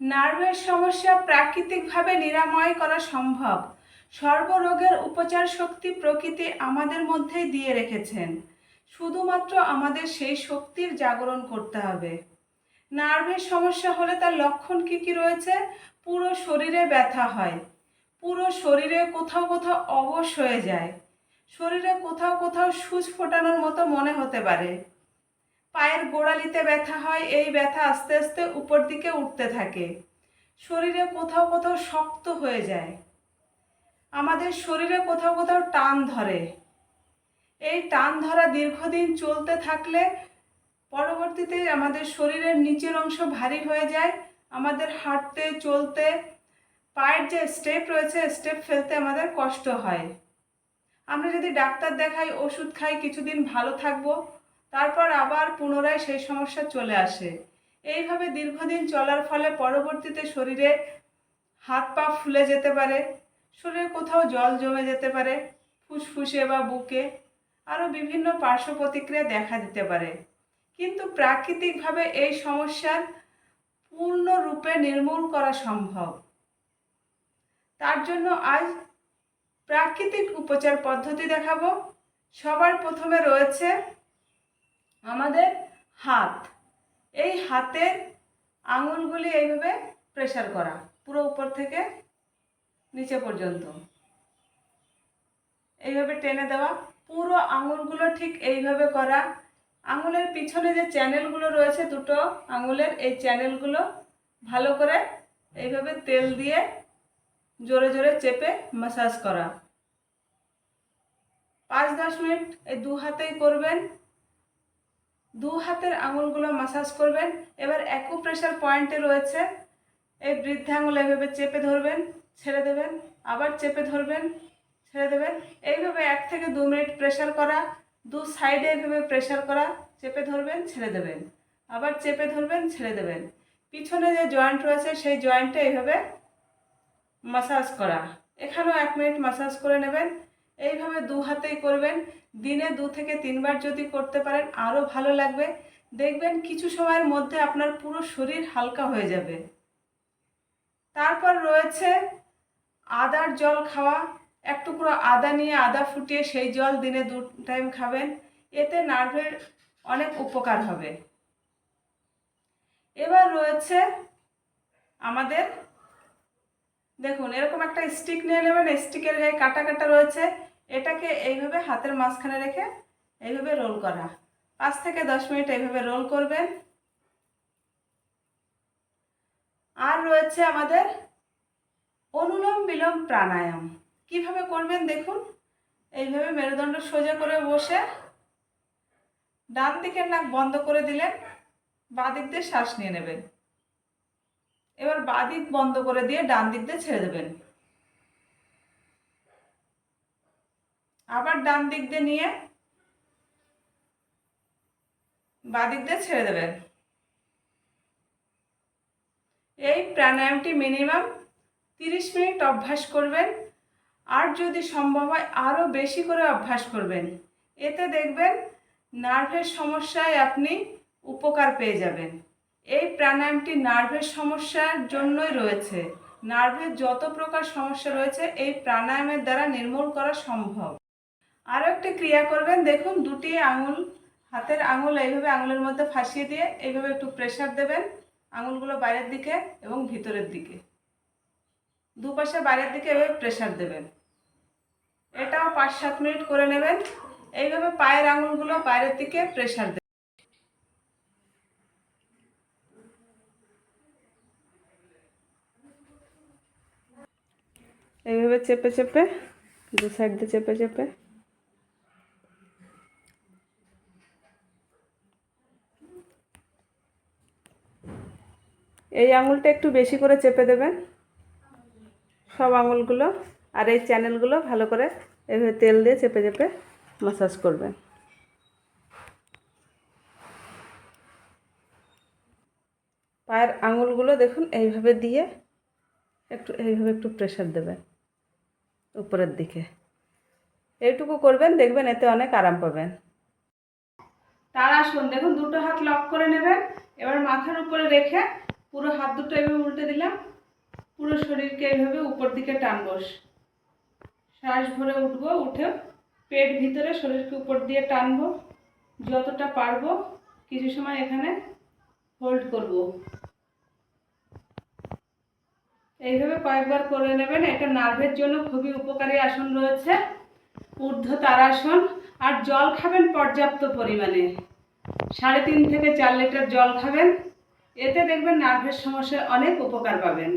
নার্ভের সমস্যা প্রাকৃতিকভাবে নিরাময় করা সম্ভব। সর্বরোগের উপচার শক্তি প্রকৃতি আমাদের মধ্যেই দিয়ে রেখেছেন। শুধুমাত্র আমাদের সেই শক্তির জাগরণ করতে হবে। নার্ভের সমস্যা হলে তার লক্ষণ কি কি রয়েছে? পুরো শরীরে ব্যথা হয়। পুরো শরীরে কোথাও কোথাও অবশ হয়ে যায়। শরীরে কোথাও কোথাও সুচ ফোটানোর মতো মনে হতে পারে। পায়ের গোড়ালিতে ব্যথা হয়, এই ব্যথা আস্তে আস্তে উপর দিকে উঠতে থাকে। শরীরে কোথাও কোথাও শক্ত হয়ে যায়। আমাদের শরীরে কোথাও কোথাও টান ধরে। এই টান ধরা দীর্ঘদিন চলতে থাকলে পরবর্তীতে আমাদের শরীরের নিচের অংশ ভারী হয়ে যায়, আমাদের হাঁটতে, চলতে, পায়ের যে স্টেপ রয়েছে স্টেপ ফেলতে আমাদের কষ্ট হয়। আমরা যদি ডাক্তার দেখাই, ওষুধ খাই, কিছুদিন ভালো থাকব তারপর আবার পুনরায় সেই সমস্যা চলে আসে। এইভাবে দীর্ঘদিন চলার ফলে পরবর্তীতে শরীরে হাত পা ফুলে যেতে পারে, শরীরে কোথাও জল জমে যেতে পারে, ফুসফুসে বা বুকে আরও বিভিন্ন পার্শ্ব প্রতিক্রিয়া দেখা দিতে পারে। কিন্তু প্রাকৃতিকভাবে এই সমস্যার পূর্ণরূপে নির্মূল করা সম্ভব। তার জন্য আজ প্রাকৃতিক উপচার পদ্ধতি দেখাবো। সবার প্রথমে রয়েছে আমাদের হাত। এই হাতের আঙুলগুলি এইভাবে প্রেশার করা, পুরো উপর থেকে নিচে পর্যন্ত। এইভাবে টেনে দেওয়া, পুরো আঙুলগুলো ঠিক এইভাবে করা। আঙুলের পিছনে যে চ্যানেলগুলো রয়েছে, দুটো আঙুলের, এই চ্যানেলগুলো ভালো করে এইভাবে তেল দিয়ে জোরে জোরে চেপে মাসাজ করা। পাঁচ দশ মিনিট এই দু হাতেই করবেন। দু হাতের আঙুলগুলো মাসাজ করবেন। এবার অ্যাকুপ্রেশার পয়েন্টে রয়েছে। এই বৃদ্ধা আঙুল এভাবে চেপে ধরবেন, ছেড়ে দেবেন, আবার চেপে ধরবেন, ছেড়ে দেবেন। এইভাবে এক থেকে দু মিনিট প্রেশার করা, দু সাইডে এইভাবে প্রেশার করা, চেপে ধরবেন, ছেড়ে দেবেন, আবার চেপে ধরবেন, ছেড়ে দেবেন। পিছনে যে জয়েন্ট রয়েছে, সেই জয়েন্টে এইভাবে মাসাজ করা। এখানেও এক মিনিট মাসাজ করে নেবেন। এইভাবে দু হাতেই করবেন। দিনে দু থেকে তিনবার যদি করতে পারেন আরও ভালো লাগবে। দেখবেন কিছু সময়ের মধ্যে আপনার পুরো শরীর হালকা হয়ে যাবে। তারপর রয়েছে আদার জল খাওয়া। এক টুকরো আদা নিয়ে আদা ফুটিয়ে সেই জল দিনে দু টাইম খাবেন। এতে নার্ভের অনেক উপকার হবে। এবার রয়েছে আমাদের দেখুন, এরকম একটা স্টিক নিয়ে নেবেন স্টিকের গায়ে কাটা কাটা রয়েছে, এটাকে এইভাবে হাতের মাঝখানে রেখে এইভাবে রোল করা। পাঁচ থেকে দশ মিনিট এইভাবে রোল করবেন। আর রয়েছে আমাদের অনুলোম বিলোম প্রাণায়াম। কীভাবে করবেন দেখুন? এইভাবে মেরুদণ্ড সোজা করে বসে ডান দিকের নাক বন্ধ করে দিলেন, বাঁ দিক দিয়ে শ্বাস নিয়ে নেবেন। এবার বাঁ দিক বন্ধ করে দিয়ে ডান দিক দিয়ে ছেড়ে দেবেন। আবার ডান দিক দিয়ে নিয়ে বাঁ দিক দিয়ে ছেড়ে দেবেন। এই প্রাণায়ামটি মিনিমাম তিরিশ মিনিট অভ্যাস করবেন। আর যদি সম্ভব হয় আরও বেশি করে অভ্যাস করবেন। এতে দেখবেন নার্ভের সমস্যায় আপনি উপকার পেয়ে যাবেন। এই প্রাণায়ামটি নার্ভের সমস্যার জন্যই রয়েছে। নার্ভের যত প্রকার সমস্যা রয়েছে, এই প্রাণায়ামের দ্বারা নির্মূল করা সম্ভব। আরও একটি ক্রিয়া করবেন, দেখুন, দুটি আঙুল, হাতের আঙুল এইভাবে আঙুলের মধ্যে ফাঁসিয়ে দিয়ে এইভাবে একটু প্রেশার দেবেন আঙুলগুলো বাইরের দিকে এবং ভিতরের দিকে। দুপাশে বাইরের দিকে এভাবে প্রেশার দেবেন। এটাও পাঁচ সাত মিনিট করে নেবেন। এইভাবে পায়ের আঙুলগুলো বাইরের দিকে প্রেশার দেবেন। এইভাবে চেপে চেপে, দু সাইড দিয়ে চেপে চেপে। এই আঙুলটা একটু বেশি করে চেপে দেবেন। সব আঙুলগুলো আর এই চ্যানেলগুলো ভালো করে এভাবে তেল দিয়ে চেপে চেপে মাসাজ করবেন। পায়ের আঙুলগুলো দেখুন, এইভাবে দিয়ে একটু, এইভাবে একটু প্রেশার দেবেন। উপরের দিকে। এইটুকু করবেন, দেখবেন এতে অনেক আরাম পাবেন। তার আসুন, দেখুন, দুটো হাত লক করে নেবেন। এবার মাথার উপরে রেখে পুরো হাত দুটো এইভাবে উল্টে দিলাম। পুরো শরীরকে এইভাবে উপর দিকে টানবো শ্বাস ভরে উঠবো, উঠে পেট ভিতরে শরীরকে উপর দিয়ে টানবো। যতটা পারব, কিছু সময় এখানে হোল্ড করব। এইভাবে কয়েকবার করে নেবেন। এটা নার্ভের জন্য খুবই উপকারী আসন রয়েছে, ঊর্ধ্ব তারাসন আর জল খাবেন পর্যাপ্ত পরিমাণে। সাড়ে তিন থেকে চার লিটার জল খাবেন। এতে দেখবেন নার্ভের সমস্যায় অনেক উপকার পাবেন।